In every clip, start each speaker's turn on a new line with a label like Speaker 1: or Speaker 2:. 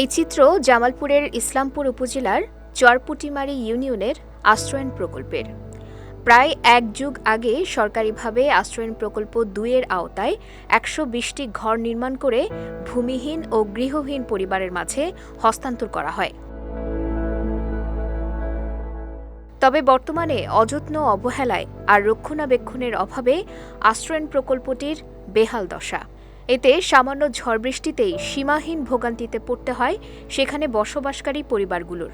Speaker 1: এই চিত্র জামালপুরের ইসলামপুর উপজেলার চরপুটিমারি ইউনিয়নের আশ্রয়ন প্রকল্পের। প্রায় এক যুগ আগে সরকারিভাবে আশ্রয়ন প্রকল্প দুইয়ের আওতায় একশো বিশটি ঘর নির্মাণ করে ভূমিহীন ও গৃহহীন পরিবারের মাঝে হস্তান্তর করা হয়। তবে বর্তমানে অযত্ন অবহেলায় আর রক্ষণাবেক্ষণের অভাবে আশ্রয়ন প্রকল্পটির বেহাল দশা। এতে সামান্য ঝড় বৃষ্টিতেই সীমাহীন ভোগান্তিতে পড়তে হয় সেখানে বসবাসকারী পরিবারগুলোর।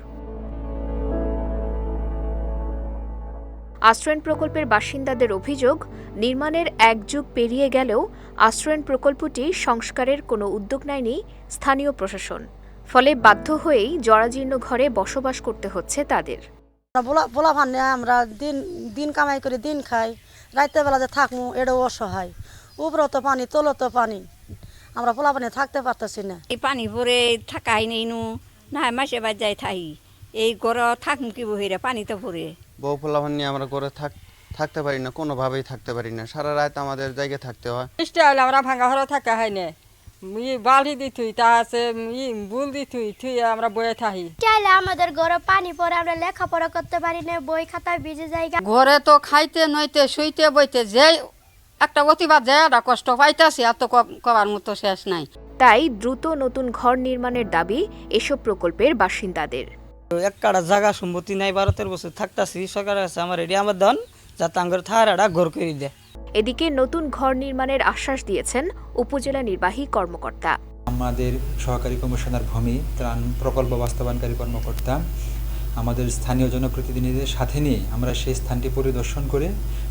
Speaker 1: আশ্রয়ন প্রকল্পের বাসিন্দাদের অভিযোগ, নির্মাণের এক যুগ পেরিয়ে গেলেও আশ্রয়ন প্রকল্পটি সংস্কারের কোনো উদ্যোগ নেয়নি স্থানীয় প্রশাসন। ফলে বাধ্য হয়েই জরাজীর্ণ ঘরে বসবাস করতে হচ্ছে তাদের।
Speaker 2: পোলা নিয়ে আমরা দিন দিন কামাই করে, দিন খাই। রাইতে বেলা যে থাকব এটাও অসহায়। উপরও তো পানি তোলো তো পানি। আমরা পোলা পানি থাকতে পারতেছি না।
Speaker 3: এই পানি পরে থাকাই নেই নু না মাসে বাদ যাই থাই। এই গড় থাকুন কি বহিরে পানি তো পরে
Speaker 4: বউ পোলাভান নিয়ে আমরা করে থাক থাকতে পারি না কোনোভাবেই থাকতে পারি না। সারা রাত আমাদের জায়গায় থাকতে হয়।
Speaker 5: বৃষ্টি হলে আমরা ভাঙা ঘরে থাকা হয় না। ই বালতি দি থুই তা আছে ই বুল দি থুই থুই আমরা বয়ে থাকি
Speaker 6: চাইলে আমাদের ঘরে পানি পড়ে আমরা লেখাপড়া করতে পারি না বই খাতায় ভিজে জায়গা।
Speaker 7: ঘরে তো খাইতে নইতে শুইতে বইতে যে একটা অতিবাদ যে একটা কষ্ট পাইতেছি এত কবার মতো শেষ নাই।
Speaker 1: তাই দ্রুত নতুন ঘর নির্মাণের দাবি এসব প্রকল্পের বাসিন্দাদের।
Speaker 8: এক কাটা জায়গা সম্পত্তি নাই বারো তেরো বছর থাকতাছি সরকারের কাছে আমার এটি আমার দন যাতে আঙ্গর থাহারাটা ঘর করে দেয়।
Speaker 1: এদিকে নতুন ঘর নির্মাণের আশ্বাস দিয়েছেন উপজেলা নির্বাহী কর্মকর্তা।
Speaker 9: আমাদের সহকারী কমিশনার ভূমি ত্রাণ প্রকল্প বাস্তবায়নকারী কর্মকর্তা আমাদের স্থানীয় জনপ্রতিনিধিদের সাথে নিয়ে আমরা সেই স্থানটি পরিদর্শন করে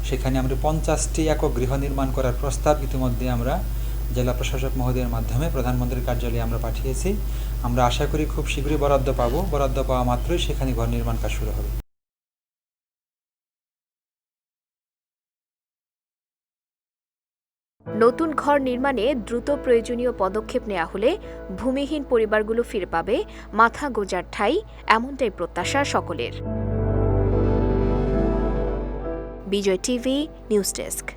Speaker 9: সেখানে আমরা পঞ্চাশটি একক গৃহ নির্মাণ করার প্রস্তাব ইতিমধ্যে আমরা জেলা প্রশাসক মহোদয়ের মাধ্যমে প্রধানমন্ত্রীর কার্যালয়ে আমরা পাঠিয়েছি। আমরা আশা করি খুব শীঘ্রই বরাদ্দ পাবো। বরাদ্দ পাওয়া মাত্রই সেখানে ঘর নির্মাণ কাজ শুরু হবে।
Speaker 1: নতুন ঘর নির্মাণে দ্রুত প্রয়োজনীয় পদক্ষেপ নেওয়া হলে ভূমিহীন পরিবারগুলো ফিরে পাবে, মাথা গোজার ঠাই, এমনটাই প্রত্যাশা সকলের। Bijoy TV, news desk.